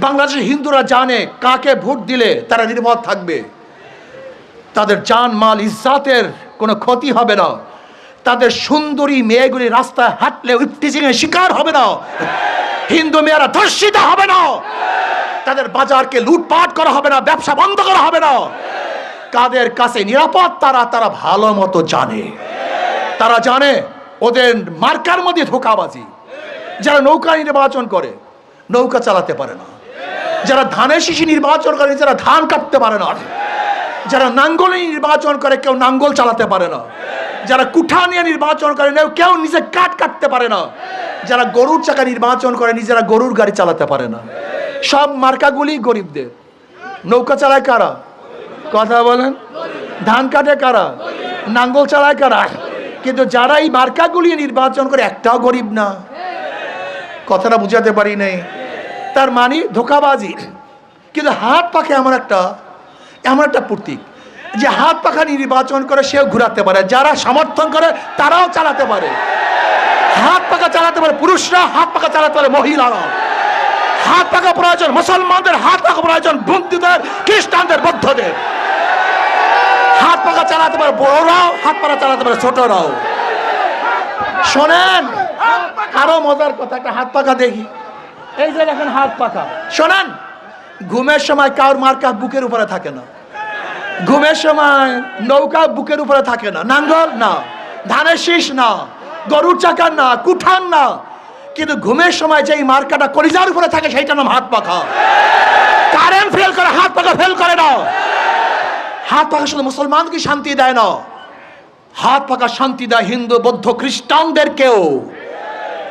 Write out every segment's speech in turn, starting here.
বাংলাদেশের হিন্দুরা জানে কাকে ভোট দিলে তারা নিরাপদ থাকবে। তাদের জান মাল ইজ্জাতের কোনো ক্ষতি হবে না। তাদের সুন্দরী মেয়েগুলি রাস্তায় হাঁটলে ইফটিজিংয়ের শিকার হবে না। হিন্দু মেয়েরা ধর্ষিত হবে না। তাদের বাজারকে লুটপাট করা হবে না, ব্যবসা বন্ধ করা হবে না। কাদের কাছে নিরাপদ তারা তারা ভালো মতো জানে। তারা জানে ওদের মার্কার মধ্যে ধোকাবাজি। যারা নৌকা নির্বাচন করে, নৌকা চালাতে পারে না। যারা ধানের শিশি নির্বাচন করে, যারা ধান কাটতে পারে না। যারা নাঙ্গল নির্বাচন করে, কেউ নাঙ্গল চালাতে পারে না। যারা কুঠা নিয়ে নির্বাচন করে না কেউ নিজে কাঠ কাটতে পারে না। যারা গরুর চাকা নির্বাচন করে, নিজেরা গরুর গাড়ি চালাতে পারে না। সব মার্কাগুলি গরিবদের। নৌকা চালায় কারা? কথা বলেন। ধান কাটে কারা? নাঙ্গল চালায় কারা? কিন্তু যারা এই মার্কাগুলি নির্বাচন করে, একটাও গরিব না। কথাটা বুঝাতে পারি নাই। তার মানে ধোকাবাজি। কিন্তু হাত পাখে এমন একটা এমন একটা প্রতীক যে হাত পাখা নির্বাচন করে সেও ঘুরাতে পারে, যারা সমর্থন করে তারাও চালাতে পারে। হাত পাখা চালাতে পারে পুরুষরা, হাত পাখা চালাতে পারে মহিলারা হাত পাখা প্রয়োজন মুসলমানদের, হাত পাখা প্রয়োজন বন্ধুদের খ্রিস্টানদের, বৌদ্ধদের। হাত পাখা চালাতে পারে বড়রাও, হাত পাখা চালাতে পারে ছোটরাও। শোনেন, আরও মজার কথা, একটা হাত পাখা দেখি। এই যে দেখেন হাত পাখা শোনেন, ঘুমের সময় কারোর মার্কা বুকের উপরে থাকে না। ঘুমের সময় নৌকা বুকের উপরে থাকে না। নাঙ্গল না, ধানের শীষ না, গরুর চাকা না, কুঠান না। কিন্তু ঘুমের সময় যেই মার্কাটা কলিজার উপরে থাকে সেইটা নাম হাত পাখা। কারেন্ট ফেল করে, হাত পাখা ফেল করে না। হাত পাখা শুধু মুসলমানকে শান্তি দেয় না। হাত পাকা শান্তি দেয় হিন্দু, বৌদ্ধ, খ্রিস্টানদেরকেও।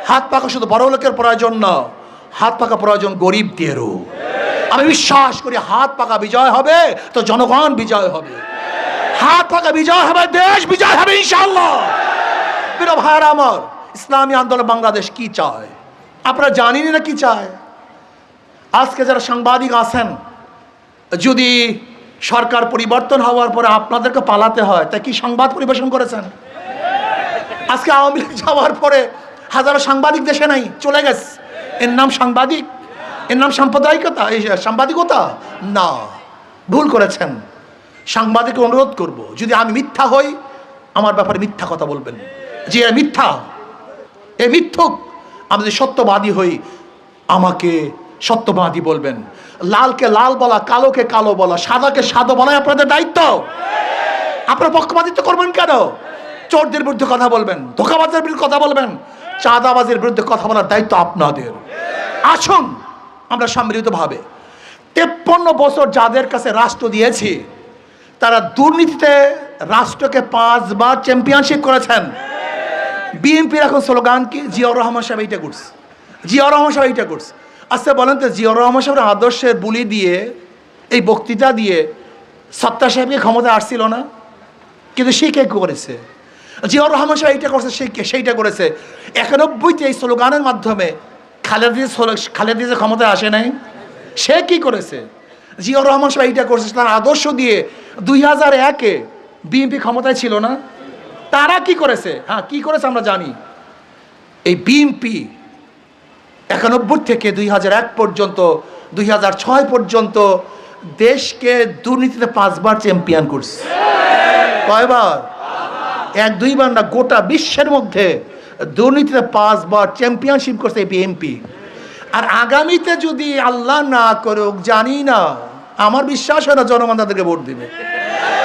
হাত পাখা শুধু বড় লোকের প্রয়োজন না। হাত পাকা প্রয়োজন গরিবদেরও আমি বিশ্বাস করি হাত পাকা বিজয় হবে, তো জনগণ বিজয় হবে। হাত পাকা বিজয় হবে, দেশ বিজয় হবে ইনশাল্লাহ প্রিয় আমার, ইসলামী আন্দোলন বাংলাদেশ কি চায়? আপনারা জানেনই না কি চায়? আজকে যারা সাংবাদিক আছেন, যদি সরকার পরিবর্তন হওয়ার পরে আপনাদেরকে পালাতে হয় তা কি সংবাদ পরিবেশন করেছেন? আজকে আওয়ামী লীগ যাওয়ার পরে হাজারো সাংবাদিক দেশে নাই, চলে গেছে। এর নাম সাংবাদিক? এর নাম সাম্প্রদায়িকতা? এই সাংবাদিকতা? না। ভুল করেছেন। সাংবাদিককে অনুরোধ করব, যদি আমি মিথ্যা হই, আমার ব্যাপারে মিথ্যা কথা বলবেন। যে এ মিথ্যা, এ মিথ্যুক, আমি যদি সত্যবাদী হই, আমাকে সত্যবাদী বলবেন। লালকে লাল বলা, কালোকে কালো বলা, সাদাকে সাদো বলাই আপনাদের দায়িত্ব। আপনারা পক্ষপাতিত্ব করবেন কেন? চোরদের বিরুদ্ধে কথা বলবেন ধোকাবাজের বিরুদ্ধে কথা বলবেন। চাঁদাবাজের বিরুদ্ধে কথা বলার দায়িত্ব আপনাদের। আসুন, আমরা সম্মিলিতভাবে তেপ্পন্ন বছর যাদের কাছে রাষ্ট্র দিয়েছি, তারা দুর্নীতিতে রাষ্ট্রকে পাঁচবার চ্যাম্পিয়নশিপ করেছেন। বিএনপির এখন স্লোগান কি? জিয়াউর রহমান সাহেব এইটা করছে। জিয়াউর রহমান সাহেব এইটা করছে। আচ্ছা বলেন তো, জিয়াউর রহমান সাহেবের আদর্শের বুলি দিয়ে, এই বক্তৃতা দিয়ে সত্তা সাহেবকে ক্ষমতা আসছিল না? কিন্তু সে কে করেছে? জিয়াউর রহমান সাহেব এইটা করছে সে কে- সেইটা করেছে। একানব্বইতে এই স্লোগানের মাধ্যমে খালেদা খালেদি যে ক্ষমতায় আসে নাই, সে কি করেছে? জিয়াউর রহমান সাহেব এইটা করছে, তার আদর্শ দিয়ে দুই হাজার একে বিএনপি ক্ষমতায় ছিল না, তারা কি করেছে? হ্যাঁ কি করেছে আমরা জানি। এই বিএনপি একানব্বই থেকে দুই হাজার এক পর্যন্ত, দুই হাজার ছয় পর্যন্ত দেশকে দুর্নীতিতে পাঁচবার চ্যাম্পিয়ন করছে। কয়বার? এক দুইবার না গোটা বিশ্বের মধ্যে দুর্নীতিতে পাঁচবার চ্যাম্পিয়নশিপ করছে এই বিএনপি আর আগামীতে যদি আল্লাহ না করুক, জানি না, আমার বিশ্বাস হয় না জনগণ তাদেরকে ভোট দিবে।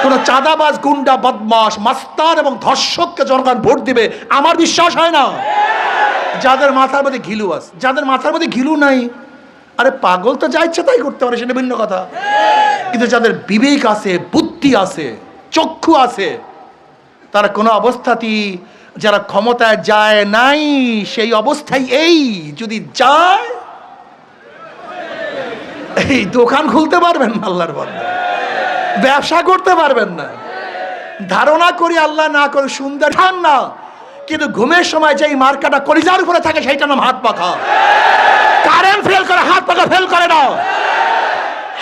কোনো চাঁদাবাজ, গুন্ডা বদমাস মাস্তান এবং ধর্ষককে জনগণ ভোট দিবে, আমার বিশ্বাস হয় না। যাদের মাথার মধ্যে ঘিলু আছে, যাদের মাথার মধ্যে ঘিলু নাই, আরে পাগল তো যা ইচ্ছা তাই করতে পারে, সেটা ভিন্ন কথা। কিন্তু যাদের বিবেক আছে, বুদ্ধি আছে, চক্ষু আছে তারা কোনো অবস্থাতেই যারা ক্ষমতায় যায় নাই, সেই অবস্থায় এই। যদি যায়, এই দোকান খুলতে পারবেন আল্লাহর বন্ধ ব্যবসা করতে পারবেন না। ধারণা করি আল্লাহ না করে সুন্দর ঠান না, কিন্তু ঘুমের সময় যেই মার্কাটা কলিজার উপরে থাকে সেইটা নাম হাত পাখা। কারেন্ট ফেল করে, হাত পাখা ফেল করে না।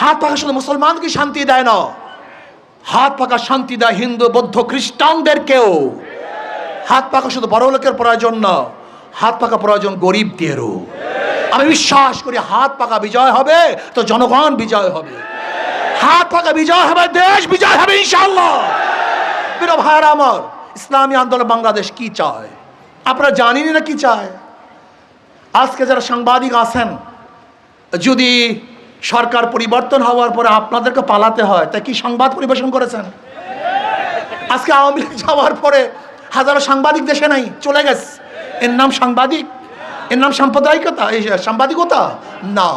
হাত পাখা শুধু মুসলমানকে শান্তি দেয় না। হাত পাকা শান্তি দেয় হিন্দু, বৌদ্ধ, খ্রিস্টানদেরকেও। হাত পাকা শুধু বড় লোকের প্রয়োজন না, হাত পাকা প্রয়োজন গরিবদেরও। আমি বিশ্বাস করি হাত পাকা বিজয় হবে, তো জনগণ বিজয় হবে। হাত পাকা বিজয় হবে, দেশ বিজয় হবে ইনশাল্লাহ প্রিয় আমার, ইসলামী আন্দোলন বাংলাদেশ কি চায়? আপনারা জানেনই না কি চায়? আজকে যারা সাংবাদিক আছেন, যদি সরকার পরিবর্তন হওয়ার পরে আপনাদেরকে পালাতে হয়। তাই কি সংবাদ পরিবেশন করেছেন? আজকে আওয়ামী লীগ যাওয়ার পরে হাজারো সাংবাদিক দেশে নাই, চলে গেছে। এর নাম সাংবাদিক? এর নাম সাম্প্রদায়িকতা? এই সাংবাদিকতা? না।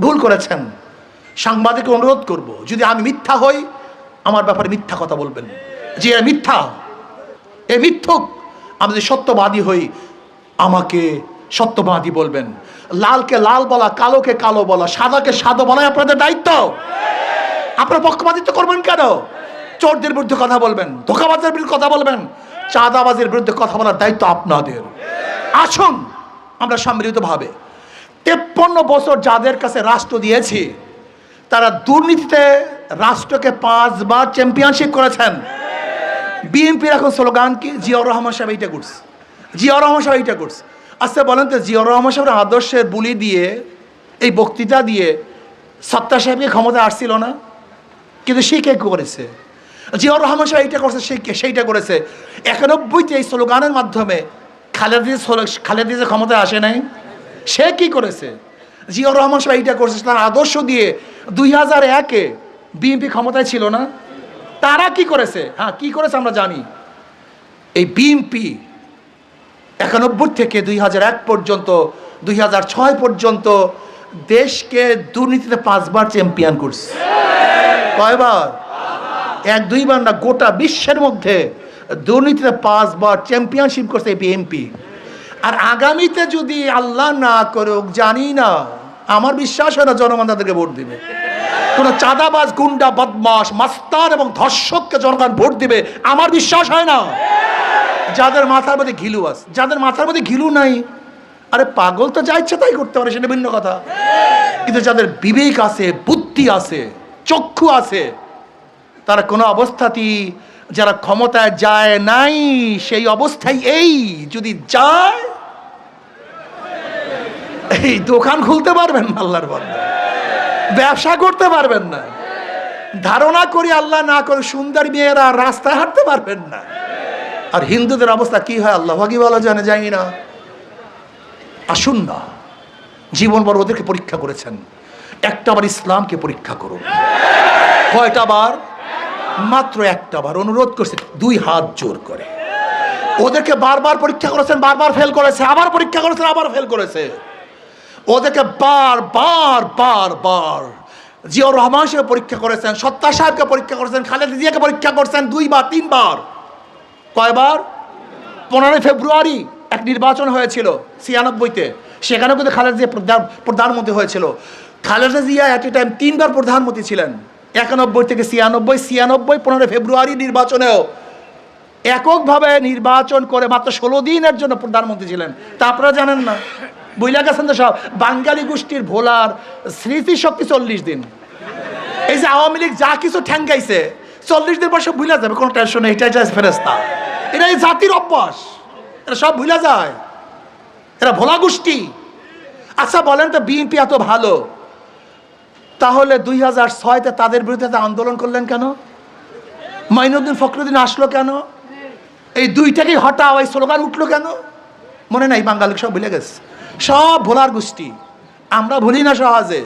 ভুল করেছেন। সাংবাদিককে অনুরোধ করব, যদি আমি মিথ্যা হই, আমার ব্যাপারে মিথ্যা কথা বলবেন। যে মিথ্যা, এ মিথ্যুক, আমি যদি সত্যবাদী হই, আমাকে সত্যবাদী বলবেন। লালকে লাল বলা, কালোকে কালো বলা, সাদাকে সাদা বলাই আপনাদের দায়িত্ব। আপনারা পক্ষপাতিত্ব করবেন কেন? চোরদের বিরুদ্ধে কথা বলবেন ধোকাবাজের বিরুদ্ধে কথা বলবেন চাঁদাবাজের বিরুদ্ধে কথা বলার দায়িত্ব আপনাদের। আসুন আমরা সম্মিলিতভাবে। তেপ্পন্ন বছর যাদের কাছে রাষ্ট্র দিয়েছি, তারা দুর্নীতিতে রাষ্ট্রকে পাঁচবার চ্যাম্পিয়নশিপ করেছেন। বিএনপির এখন স্লোগান কি? জিয়াউর রহমান সাহেব এইটা করছে। জিয়াউর রহমান সাহেব এইটা করছে। আচ্ছা বলেন তো, জিয়াউর রহমান সাহেবের আদর্শের বুলি দিয়ে, এই বক্তৃতা দিয়ে সত্তা সাহেবকে ক্ষমতা আসছিল না? কিন্তু সে কে করেছে? জিয়াউর রহমান সাহেব এইটা করছে, সে সেইটা করেছে। একানব্বইতে এই স্লোগানের মাধ্যমে খালেদি খালেদি যে ক্ষমতায় আসে নাই? সে কি করেছে? জিয়াউর রহমান সাহেব এইটা করছে, তার আদর্শ দিয়ে দুই হাজার একে বিএনপি ক্ষমতায় ছিল না? তারা কি করেছে? হ্যাঁ কি করেছে আমরা জানি। এই বিএনপি একানব্বই থেকে দুই হাজার এক পর্যন্ত, দুই হাজার ছয় পর্যন্ত দেশকে দুর্নীতিতে পাঁচবার চ্যাম্পিয়ন করছে। কয়বার? এক, দুইবার না, গোটা বিশ্বের মধ্যে দুর্নীতিতে পাঁচবার চ্যাম্পিয়নশিপ করছে বিএনপি আর আগামীতে যদি আল্লাহ না করুক, জানি না, আমার বিশ্বাস হয় না জনগণ তাদেরকে ভোট দিবে। কোনো চাঁদাবাজ, গুন্ডা বদমাস মাস্তার এবং ধর্ষককে জনগণ ভোট দিবে, আমার বিশ্বাস হয় না। যাদের মাথার মধ্যে ঘিলু আছে, যাদের মাথার মধ্যে ঘিলু নাই, আরে পাগল তো যা ইচ্ছা তাই করতে পারে, সেটা ভিন্ন কথা। কিন্তু যাদের বিবেক আছে, বুদ্ধি আছে, চক্ষু আছে, তারা কোনো অবস্থাতেই যারা ক্ষমতায় যায় নাই, সেই অবস্থায় এই, যদি যায়, এই দোকান খুলতে পারবেন না আল্লাহর বন্ধ ব্যবসা করতে পারবেন না। ধারণা করি আল্লাহ না করে সুন্দর মেয়েরা রাস্তায় হাঁটতে পারবেন না। আর হিন্দুদের অবস্থা কি হয়? আল্লাহ ভাগি বলা জানে যাই না। আসুন না। জীবন বড় ওদেরকে পরীক্ষা করেছেন। একটা বার ইসলামকে পরীক্ষা করুন। কয়টা বার? মাত্র একটা বার অনুরোধ করছে, দুই হাত জোর করে। ওদেরকে বারবার পরীক্ষা করেছেন, বারবার ফেল করেছে, আবার পরীক্ষা করেছেন, আবার ফেল করেছে। ওদেরকে বার বার বার বার জিয়াউর রহমান সাহেব পরীক্ষা করেছেন সত্তা সাহেবকে পরীক্ষা করেছেন, খালেদা জিয়াকে পরীক্ষা করেছেন, দুইবার, তিনবার। কয়বার? পনেরোই ফেব্রুয়ারি এক নির্বাচন হয়েছিল ছিয়ানব্বইতে। সেখানেও কিন্তু খালেদা জিয়া প্রধান প্রধানমন্ত্রী হয়েছিল। Khaleda Zia at a time তিনবার প্রধানমন্ত্রী ছিলেন। একানব্বই থেকে ছিয়ানব্বই ছিয়ানব্বই, পনেরোই ফেব্রুয়ারি নির্বাচনেও। এককভাবে নির্বাচন করে মাত্র ষোলো দিনের জন্য প্রধানমন্ত্রী ছিলেন। তা আপনারা জানেন না। বুঝলা গেছেন তো সব। বাঙালি গোষ্ঠীর ভোলার স্মৃতিশক্তি চল্লিশ দিন। এই যে আওয়ামী লীগ যা কিছু ঠ্যাঙ্গাইছে চল্লিশ দিন পর সব ভুলে যাবে, কোনো টেনশন নেই, এটাই যায় ফেরেস্তা এটা এই জাতির অভ্যাস। এটা সব ভুলে যায়। এরা ভোলা গোষ্ঠী। আচ্ছা বলেন তো, বিএনপি এত ভালো। তাহলে দুই হাজার ছয়তে তাদের বিরুদ্ধে আন্দোলন করলেন কেন? মাইনুদ্দিন ফখরুদ্দিন আসলো কেন? এই দুইটাকেই হটাও, এই স্লোগান উঠল কেন? মনে নাই, বাঙালি সব ভুলে গেছে। সব ভোলার গোষ্ঠী। আমরা ভুলি না সহজে।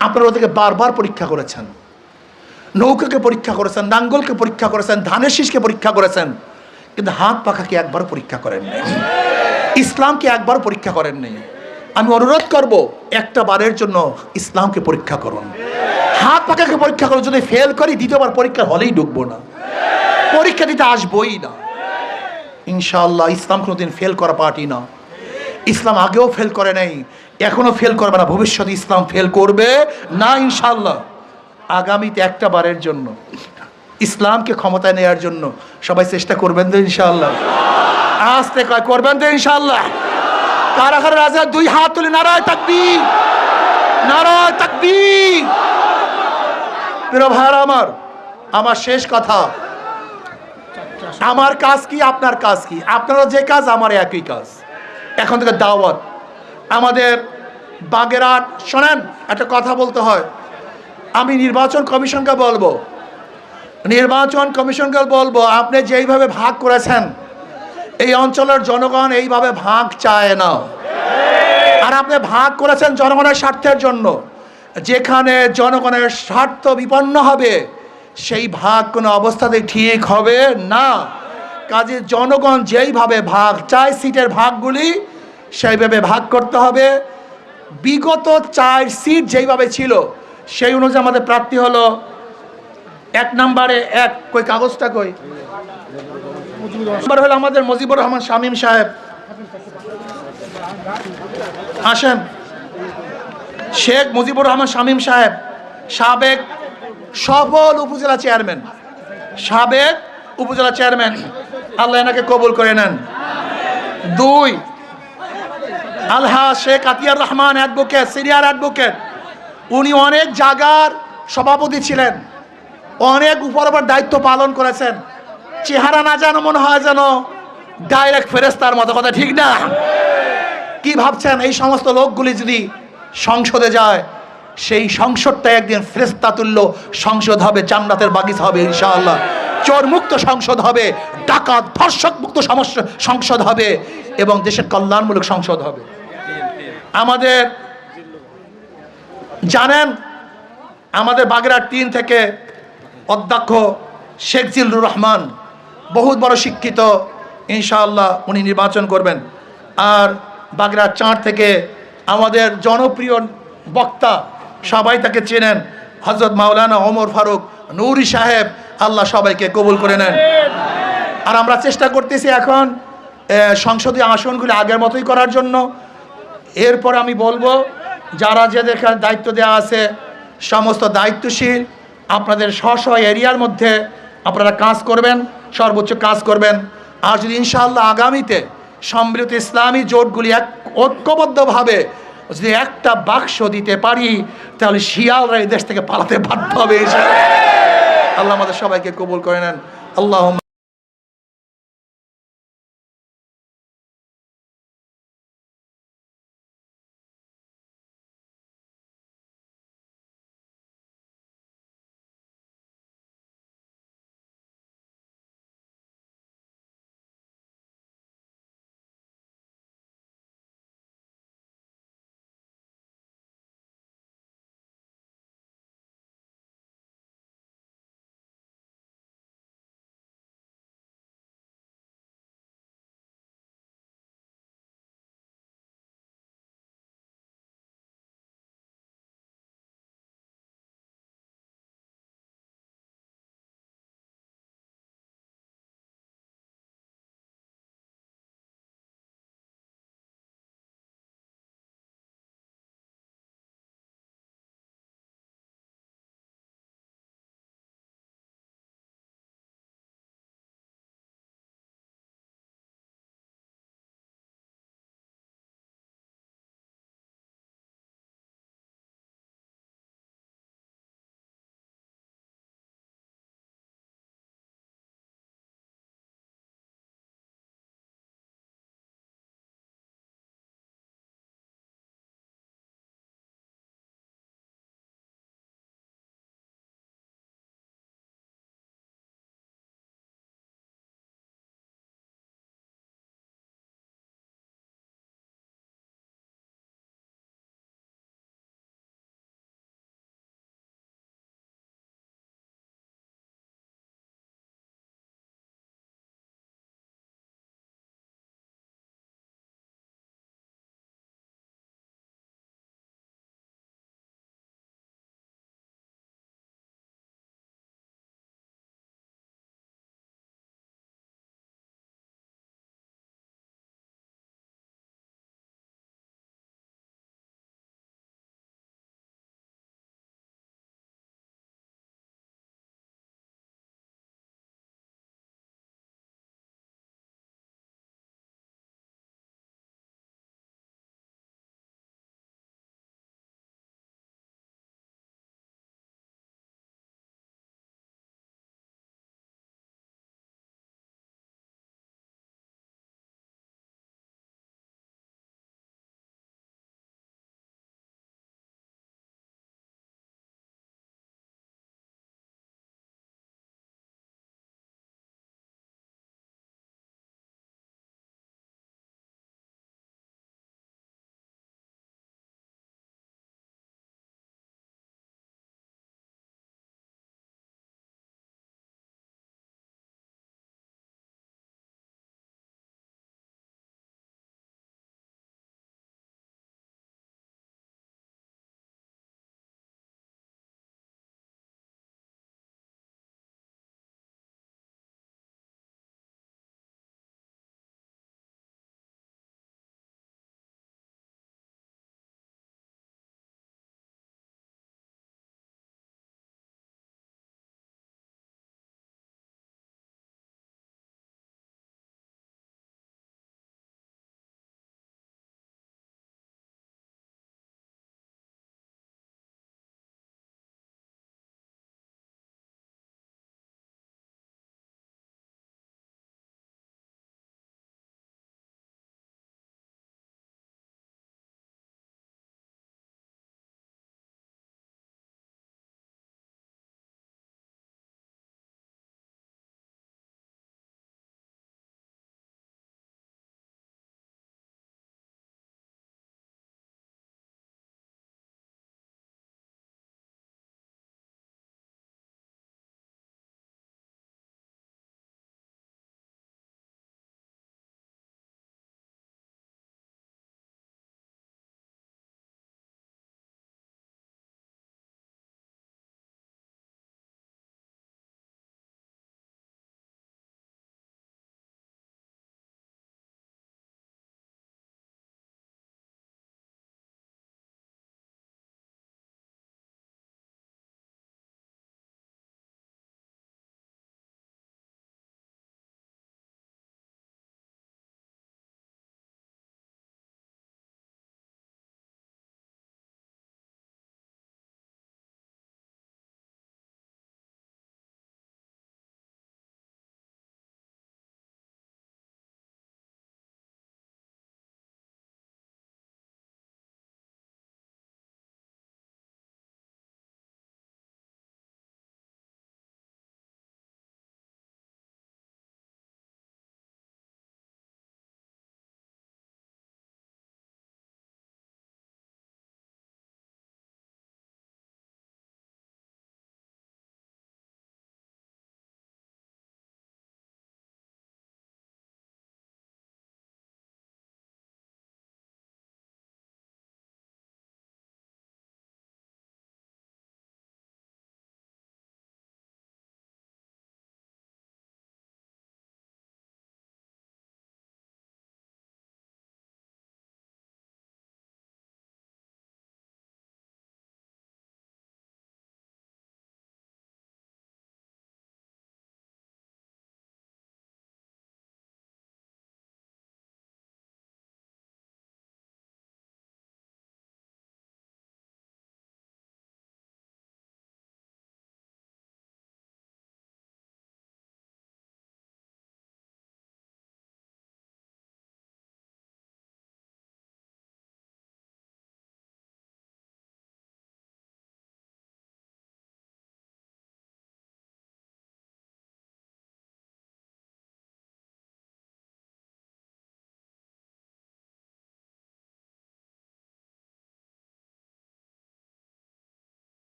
আপনারা ওদেরকে বারবার পরীক্ষা করেছেন। নৌকাকে পরীক্ষা করেছেন, নাঙ্গলকে পরীক্ষা করেছেন, ধানের শীষকে পরীক্ষা করেছেন, কিন্তু হাত পাখাকে একবার পরীক্ষা করেন নাই। ইসলামকে একবার পরীক্ষা করেন নাই। আমি অনুরোধ করব, একটা বারের জন্য ইসলামকে পরীক্ষা করুন। হাত পাখাকে পরীক্ষা করুন, যদি ফেল করি, দ্বিতীয়বার পরীক্ষার হলেই ঢুকবো না। পরীক্ষা দিতে আসবোই না। ইনশাআল্লাহ, ইসলাম কোনোদিন ফেল করা পার্টি না। ইসলাম আগেও ফেল করে নাই এখনও ফেল করবে না। ভবিষ্যতে ইসলাম ফেল করবে না ইনশাআল্লাহ। আগামীতে একটা বারের জন্য। ইসলামকে ক্ষমতায় নেওয়ার জন্য সবাই চেষ্টা করবেন তো ইনশাল্লাহ আসতে কয়, করবেন তো ইনশাল্লাহ কারা কারা রাজা, দুই হাত তুলে নারায় তাকবি নারায় তাকবি প্রিয় আমার আমার শেষ কথা। আমার কাজ কি, আপনার কাজ কি? আপনারা যে কাজ, আমার একই কাজ। এখন থেকে দাওয়াত। আমাদের বাগেরহাট, শোনেন, একটা কথা বলতে হয়। আমি নির্বাচন কমিশনকে বলব। নির্বাচন কমিশনকে বলব, আপনি যেইভাবে ভাগ করেছেন, এই অঞ্চলের জনগণ এইভাবে ভাগ চায় না। আর আপনি ভাগ করেছেন জনগণের স্বার্থের জন্য। যেখানে জনগণের স্বার্থ বিপন্ন হবে, সেই ভাগ কোনো অবস্থাতেই ঠিক হবে না। কাজে জনগণ যেইভাবে ভাগ চায়, সিটের ভাগগুলি সেইভাবে ভাগ করতে হবে। বিগত চার সিট যেইভাবে ছিল সেই অনুযায়ী আমাদের প্রার্থী হলো এক নাম্বারে এক। কই কাগজটা কই? নম্বর হলো আমাদের মজিবুর রহমান শামীম সাহেব। আসেন। শেখ মুজিবুর রহমান শামীম সাহেব, সাবেক সফল উপজেলা চেয়ারম্যান। সাবেক উপজেলা চেয়ারম্যান। আল্লাহ এনাকে কবুল করে নেন। দুই, আলহা শেখ আতিয়ার রহমান অ্যাডভোকেট, সিরিয়ার অ্যাডভোকেট। উনি অনেক জায়গার সভাপতি ছিলেন। অনেক উপর উপর দায়িত্ব পালন করেছেন। চেহারা না যেন মনে হয় যেন ডাইরেক্ট ফেরেস্তার মতো। কথা ঠিক না? কি ভাবছেন? এই সমস্ত লোকগুলি যদি সংসদে যায়, সেই সংসদটা একদিন ফেরেস্তা তুল্য সংসদ হবে, জান্নাতের বাগিচা হবে ইনশাআল্লাহ। চোর মুক্ত সংসদ হবে, ডাকাত, ধর্ষক মুক্ত সমস্যা সংসদ হবে এবং দেশের কল্যাণমূলক সংসদ হবে। আমাদের জানেন, আমাদের বাগেরহাট তিন থেকে অধ্যক্ষ শেখ জিল্লুর রহমান বহুত বড় শিক্ষিত, ইনশাআল্লাহ উনি নির্বাচন করবেন। আর বাগেরহাট চার থেকে আমাদের জনপ্রিয় বক্তা সবাই তাকে চেনেন হজরত মাওলানা ওমর ফারুক নৌরি সাহেব। আল্লাহ সবাইকে কবুল করে নেন। আর আমরা চেষ্টা করতেছি এখন সংসদীয় আসনগুলি আগের মতোই করার জন্য। এরপর আমি বলব যারা যাদের দায়িত্ব দেওয়া আছে, সমস্ত দায়িত্বশীল, আপনাদের স্ব স্ব এরিয়ার মধ্যে আপনারা কাজ করবেন, সর্বোচ্চ কাজ করবেন। আর যদি ইনশাআল্লাহ আগামীতে সম্মিলিত ইসলামী জোটগুলি এক, ঐক্যবদ্ধভাবে যদি একটা বাক্স দিতে পারি, তাহলে শিয়ালরা এই দেশ থেকে পালাতে বাধ্য হবে আল্লাহ আমাদের সবাইকে কবুল করে নেন। আল্লাহ